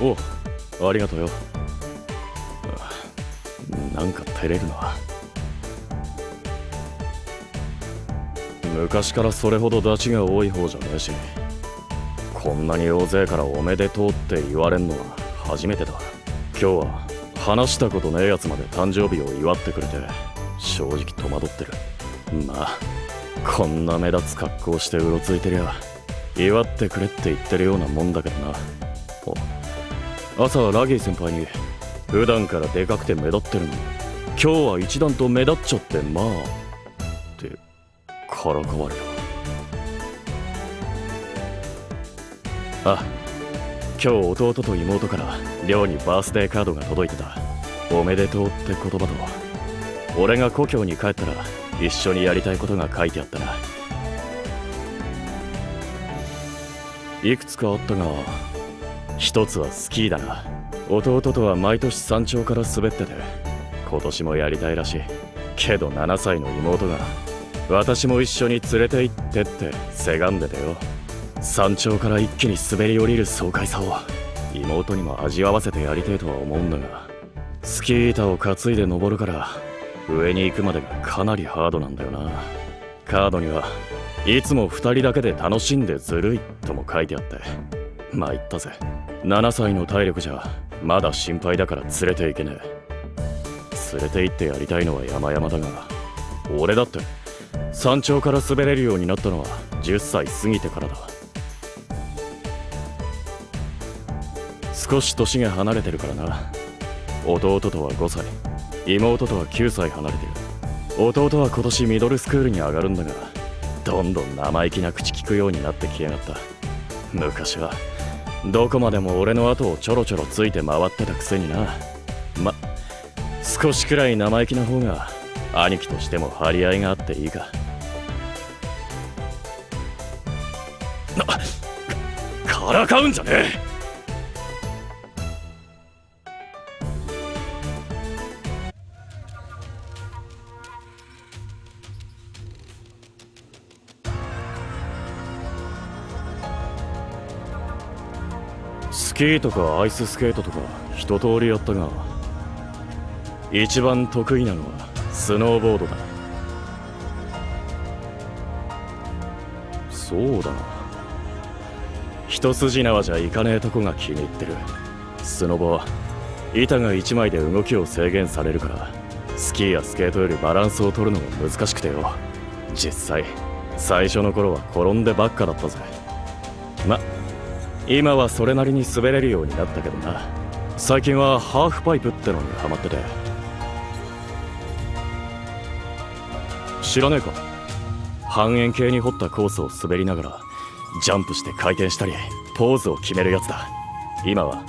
おありがとうよ。なんか照れるな昔からそれほどダチが多い方じゃねえしこんなに大勢からおめでとうって言われんのは初めてだ。今日は話したことねえやつまで誕生日を祝ってくれて正直戸惑ってる。まあこんな目立つ格好してうろついてりゃ祝ってくれって言ってるようなもんだけどな。朝はラギー先輩に普段からでかくて目立ってるのに今日は一段と目立っちゃってまあってからかわれた。あ今日弟と妹から寮にバースデーカードが届いてた。おめでとうって言葉と俺が故郷に帰ったら一緒にやりたいことが書いてあったな。いくつかあったが一つはスキーだな。弟とは毎年山頂から滑ってて今年もやりたいらしい。けど7歳の妹が私も一緒に連れて行ってってせがんでてよ。山頂から一気に滑り降りる爽快さを妹にも味わわせてやりてえとは思うんだがスキー板を担いで登るから上に行くまでがかなりハードなんだよな。カードにはいつも2人だけで楽しんでずるいとも書いてあってまあ言ったぜ。7歳の体力じゃまだ心配だから連れて行けねえ。連れて行ってやりたいのは山々だが俺だって山頂から滑れるようになったのは10歳過ぎてからだ。少し年が離れてるからな。弟とは5歳。妹とは9歳離れてる。弟は今年ミドルスクールに上がるんだがどんどん生意気な口聞くようになってきやがった。昔はどこまでも俺の後をちょろちょろついて回ってたくせにな。ま少しくらい生意気な方が兄貴としても張り合いがあっていいか。なからかうんじゃねえ。スキーとかアイススケートとか一通りやったが一番得意なのはスノーボードだそうだな。一筋縄じゃいかねえとこが気に入ってる。スノボは板が1枚で動きを制限されるからスキーやスケートよりバランスを取るのが難しくてよ。実際最初の頃は転んでばっかだったぜ。ま今はそれなりに滑れるようになったけどな。最近はハーフパイプってのにハマってて。知らねえか。半円形に掘ったコースを滑りながらジャンプして回転したりポーズを決めるやつだ。今は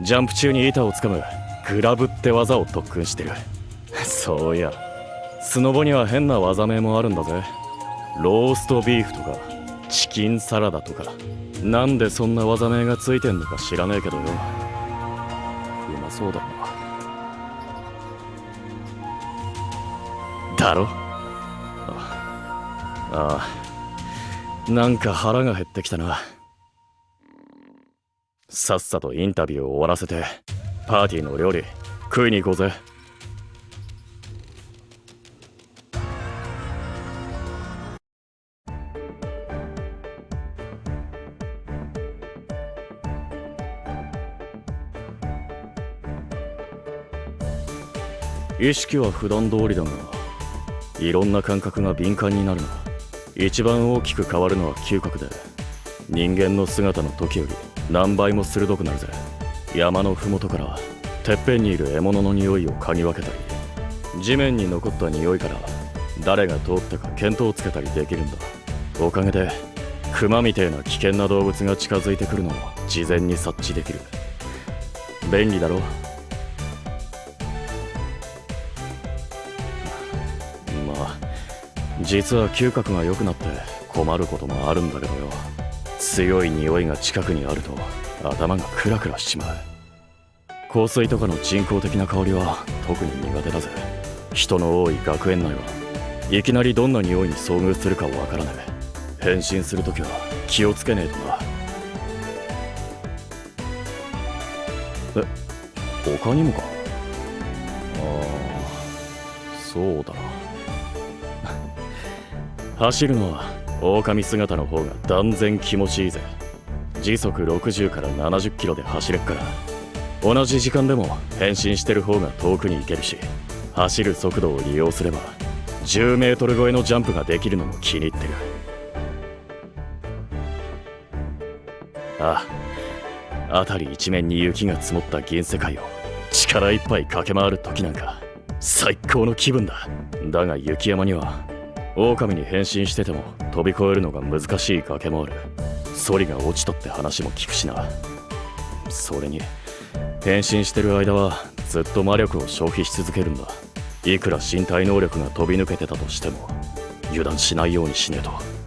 ジャンプ中に板をつかむグラブって技を特訓してる。そういやスノボには変な技名もあるんだぜ。ローストビーフとかチキンサラダとか。なんでそんな技名がついてんのか知らねえけどよ。うまそうだな。だろ？ああなんか腹が減ってきたな。さっさとインタビューを終わらせてパーティーの料理食いに行こうぜ。意識は普段通りだがいろんな感覚が敏感になるな。一番大きく変わるのは嗅覚で。人間の姿の時より何倍も鋭くなるぜ。山の麓からてっぺんにいる獲物の匂いを嗅ぎ分けたり地面に残った匂いから誰が通ったか見当をつけたりできるんだ。おかげでクマみてえな危険な動物が近づいてくるのを事前に察知できる。便利だろ？実は嗅覚が良くなって困ることもあるんだけどよ。強い匂いが近くにあると頭がクラクラしちまう。香水とかの人工的な香りは特に苦手だぜ。人の多い学園内はいきなりどんな匂いに遭遇するかわからない。変身するときは気をつけねえとな。え他にもか？ああそうだな。走るのは狼姿の方が断然気持ちいいぜ。時速60から70キロで走れっから。同じ時間でも変身してる方が遠くに行けるし走る速度を利用すれば10メートル超えのジャンプができるのも気に入ってる。ああ辺り一面に雪が積もった銀世界を力いっぱい駆け回る時なんか最高の気分だ。だが雪山には狼に変身してても飛び越えるのが難しい崖もある。ソリが落ちたって話も聞くしな。それに変身してる間はずっと魔力を消費し続けるんだ。いくら身体能力が飛び抜けてたとしても油断しないようにしねえと。